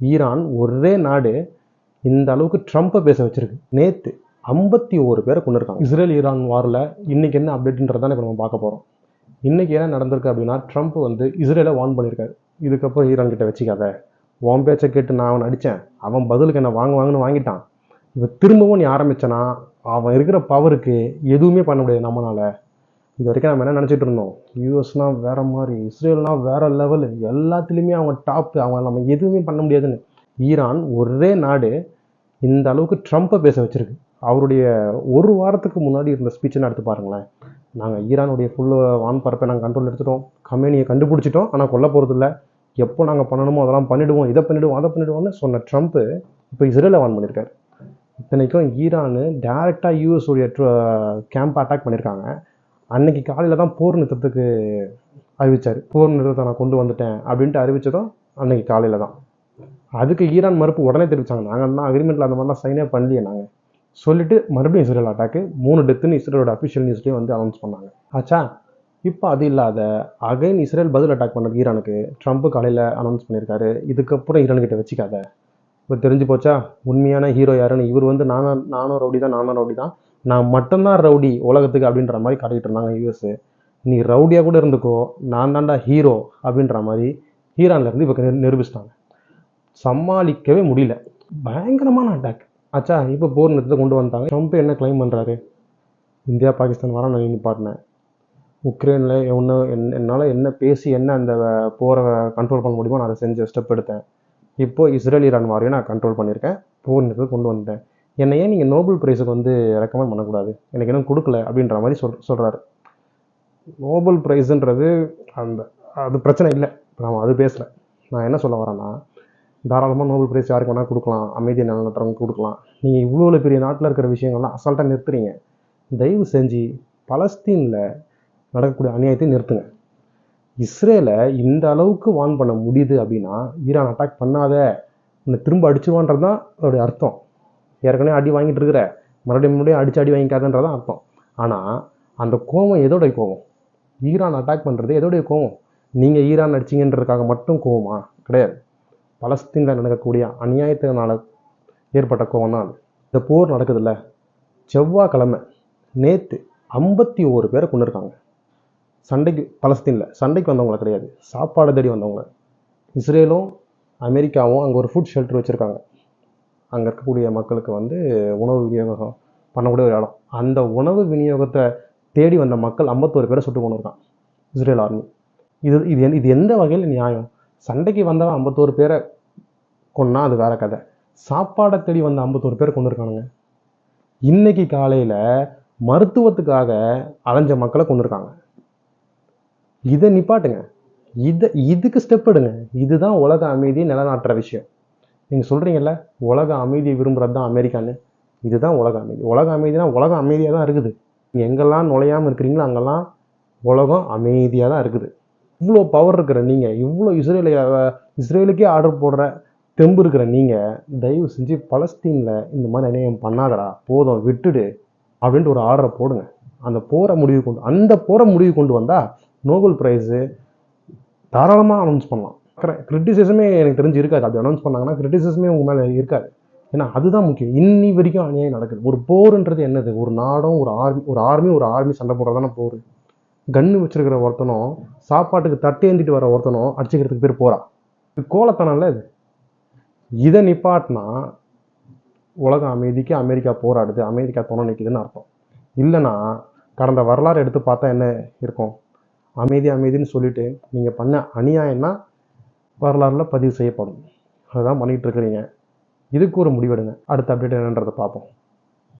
Iran ஒரே நாடு இந்த அளவுக்கு ட்ரம்ப்பை பேச வச்சிருக்கு. நேற்று ஐம்பத்தி ஓரு பேரை கொண்டிருக்காங்க இஸ்ரேல் ஈரான் வாரில் இன்றைக்கி என்ன அப்டேட்ன்றதான் இப்போ நம்ம பார்க்க போகிறோம் இன்றைக்கி என்ன நடந்திருக்கு அப்படின்னா ட்ரம்ப் வந்து இஸ்ரேலை வார்ன் பண்ணியிருக்காரு இதுக்கப்புறம் ஈரான் கிட்ட வச்சுக்காத. உன் பேச்சை கேட்டு நான் அவன் அடித்தேன் அவன் பதிலுக்கு என்ன வாங்க வாங்கன்னு வாங்கிட்டான். இப்போ திரும்பவும் நீ ஆரம்பித்தனா அவன் இருக்கிற பவருக்கு எதுவுமே பண்ண முடியாது நம்மளால. இது வரைக்கும் நம்ம என்ன நினச்சிட்டு இருந்தோம்? யூஎஸ்னால் வேறு மாதிரி இஸ்ரேல்னால் வேறு லெவல் எல்லாத்துலேயுமே அவங்க டாப்பு அவங்க நம்ம எதுவுமே பண்ண முடியாதுன்னு. ஈரான் ஒரே நாடு இந்த அளவுக்கு ட்ரம்ப்பை பேச வச்சுருக்கு. அவருடைய ஒரு வாரத்துக்கு முன்னாடி இருந்த ஸ்பீச்சை எடுத்து பாருங்களேன். நாங்கள் ஈரானுடைய ஃபுல்லு வான் பரப்பை நாங்கள் கண்ட்ரோல் எடுத்துட்டோம். கம்பெனியை கண்டுபிடிச்சிட்டோம். ஆனால் கொல்ல போகிறது இல்லை எப்போ நாங்கள் பண்ணணுமோ அதெல்லாம் பண்ணிவிடுவோம் இதை பண்ணிவிடுவோம் அதை பண்ணிவிடுவோம்னு சொன்ன ட்ரம்ப்பு இப்போ இஸ்ரேலை வான் பண்ணியிருக்காரு இத்தனைக்கும் ஈரானு டேரெக்டாக யூஎஸ் உடைய கேம்ப் அட்டாக் பண்ணியிருக்காங்க அன்னைக்கு காலையில் தான் போர் நிறுத்தத்துக்கு அறிவிச்சார். போர் நிறுத்தத்தை நான் கொண்டு வந்துட்டேன் அப்படின்ட்டு அறிவித்ததும் அன்னைக்கு காலையில் தான். அதுக்கு ஈரான் மறுப்பு உடனே தெரிவிச்சாங்க. நாங்கள் தான் அக்ரிமெண்ட்டில் அந்த மாதிரிலாம் சைனே பண்ணலையே நாங்கள் சொல்லிட்டு மறுபடியும் இஸ்ரேல் அட்டாக்கு மூணு டெத்துன்னு இஸ்ரேலோட அஃபிஷியல் நியூஸ்லேயும் வந்து அனௌன்ஸ் பண்ணாங்க. ஆச்சா இப்போ அது இல்லாத அகைன் இஸ்ரேல் பதில் அட்டாக் பண்ணது ஈரானுக்கு. ட்ரம்ப் காலையில் அனௌன்ஸ் பண்ணியிருக்காரு இதுக்கப்புறம் ஈரான்கிட்ட வச்சுக்காத. இப்போ தெரிஞ்சு போச்சா? உண்மையான ஹீரோ யாருன்னு? இவர் வந்து நானும் நானும் ரவுடி தான் நானும் ரவுடி தான் நான் மட்டும்தான் ரவுடி உலகத்துக்கு அப்படின்ற மாதிரி காட்டிகிட்டு இருந்தாங்க யூஎஸ்ஸு நீ ரவுடியாக கூட இருந்துக்கோ நான் தான்டா ஹீரோ அப்படின்ற மாதிரி ஈரான்ல இருந்து இப்போ நிரூபிச்சிட்டாங்க. சமாளிக்கவே முடியல. பயங்கரமான அட்டாக் ஆச்சா இப்போ போர் நிறுத்தத்தை கொண்டு வந்தாங்க ட்ரம்ப் என்ன கிளைம் பண்ணுறாரு இந்தியா பாகிஸ்தான் வர நான் நிப்பாட்டினேன் உக்ரைனில் என்ன என் என்னால் என்ன பேசி என்ன அந்த போரை கண்ட்ரோல் பண்ண முடியுமோ நான் அதை செஞ்ச ஸ்டெப் எடுத்தேன். இப்போது இஸ்ரேல் ஈரான் வாரையும் நான் கண்ட்ரோல் பண்ணியிருக்கேன். போர் நிறுத்தத்தை கொண்டு வந்துட்டேன். என்னை ஏன் நீங்கள் நோபல் ப்ரைஸுக்கு வந்து ரெக்கமெண்ட் பண்ணக்கூடாது? எனக்கு இன்னும் கொடுக்கல அப்படின்ற மாதிரி சொல் சொல்கிறாரு நோபல் ப்ரைஸுன்றது அந்த அது பிரச்சனை இல்லை. நான் அது பேசல. நான் என்ன சொல்ல வரேன்னா தாராளமாக நோபல் ப்ரைஸ் யாருக்கு வேணால் கொடுக்கலாம். அமைதி நிலநட்டுறவங்க கொடுக்கலாம். நீங்கள் இவ்வளோ பெரிய நாட்டில் இருக்கிற விஷயங்கள்லாம் அசால்ட்டாக நிறுத்துறீங்க. தயவு செஞ்சு பலஸ்தீனில் நடக்கக்கூடிய அநியாயத்தை நிறுத்துங்க. இஸ்ரேலை இந்த அளவுக்கு வான் பண்ண முடியுது அப்படின்னா ஈரான் அட்டாக் பண்ணாத உன்னை திரும்ப அடிச்சிருவான்றது தான் அதோடைய அர்த்தம். ஏற்கனவே அடி வாங்கிட்டு இருக்கிற. மறுபடியும் மறுபடியும் அடிச்சு அடி வாங்கிக்காதன்றதான் அர்த்தம். ஆனால் அந்த கோவம் எதோடைய கோவம்? ஈரான் அட்டாக் பண்ணுறது எதோடைய கோவம்? நீங்கள் ஈரான் அடிச்சிங்கன்றதுக்காக மட்டும் கோவமா? கிடையாது. பலஸ்தீனில் நடக்கக்கூடிய அநியாயத்தினால ஏற்பட்ட கோவம் தான் அது. இந்த போர் நடக்குதுல்ல? செவ்வாய்க்கிழமை நேற்று ஐம்பத்தி ஓரு பேரை கொண்டு இருக்காங்க சண்டைக்கு பலஸ்தீனில். சண்டைக்கு வந்தவங்கள கிடையாது. சாப்பாடு தேடி வந்தவங்க. இஸ்ரேலும் அமெரிக்காவும் அங்கே ஒரு ஃபுட் ஷெல்டர் வச்சுருக்காங்க. அங்கே இருக்கக்கூடிய மக்களுக்கு வந்து உணவு விநியோகம் பண்ணக்கூடிய ஒரு இடம். அந்த உணவு விநியோகத்தை தேடி வந்த மக்கள் ஐம்பத்தோரு பேரை சுட்டு கொண்டு இருக்கான் இஸ்ரேல் ஆர்மி இது இது இது எந்த வகையில் நியாயம்? சண்டைக்கு வந்தவன் ஐம்பத்தோரு பேரை கொன்னா அது வேற கதை. சாப்பாடை தேடி வந்த ஐம்பத்தோரு பேரை கொண்டு இருக்கானுங்க இன்னைக்கு காலையில் மருத்துவத்துக்காக அலைஞ்ச மக்களை கொண்டு இருக்காங்க இதை நிப்பாட்டுங்க. இதை இதுக்கு ஸ்டெப் எடுங்க. இதுதான் உலக அமைதியை நிலநாட்டுற விஷயம். நீங்கள் சொல்கிறீங்கல்ல உலக அமைதியை விரும்புகிறது தான் அமெரிக்கான்னு. இதுதான் உலக அமைதி. உலக அமைதினா உலகம் அமைதியாக தான் இருக்குது. நீங்கள் எங்கெல்லாம் நுழையாமல் இருக்கிறீங்களோ அங்கெல்லாம் உலகம் அமைதியாக தான் இருக்குது. இவ்வளோ பவர் இருக்கிற நீங்கள் இவ்வளோ இஸ்ரேலை இஸ்ரேலுக்கே ஆர்டர் போடுற தெம்பு இருக்கிற நீங்கள் தயவு செஞ்சு பலஸ்தீனில் இந்த மாதிரி அநியாயம் பண்ணாதடா போதும் விட்டுடு அப்படின்ட்டு ஒரு ஆர்டரை போடுங்க. அந்த போரை முடிவு கொண்டு அந்த போரை முடிவு கொண்டு வந்தால் நோபல் ப்ரைஸு தாராளமாக அனௌன்ஸ் பண்ணலாம். கிரிட்டிசிசமே எனக்கு தெரிஞ்சு இருக்காது. அப்படி அனௌன்ஸ் பண்ணாங்கன்னா கிரிட்டிசிசமே உங்கள் மேலே இருக்காது. ஏன்னா அதுதான் முக்கியம். இன்னி வரைக்கும் அநியாயம் நடக்குது. ஒரு போருன்றது என்னது? ஒரு நாடும் ஒரு ஆர்மி ஒரு ஆர்மி ஒரு ஆர்மி சண்டை போடுறதான போர். கன்று வச்சிருக்கிற ஒருத்தனும் சாப்பாட்டுக்கு தட்டேந்திட்டு வர ஒருத்தனும் அடிச்சுக்கிறதுக்கு பேர் போறா. இது கோலத்தனம்ல இது. இதை நிப்பாட்டினா உலக அமைதிக்கு அமெரிக்கா போராடுது. அமெரிக்கா துணை நிற்குதுன்னு அர்த்தம். இல்லைன்னா கடந்த வரலாறு எடுத்து பார்த்தா என்ன இருக்கும்? அமைதி அமைதின்னு சொல்லிட்டு நீங்கள் பண்ண அநியாயம்னா வரலாறில் பதிவு செய்யப்படும். அதுதான் பண்ணிகிட்டு இருக்கிறீங்க. இதுக்கு ஒரு முடிவெடுங்க. அடுத்த அப்டேட் என்னன்றதை பார்ப்போம்.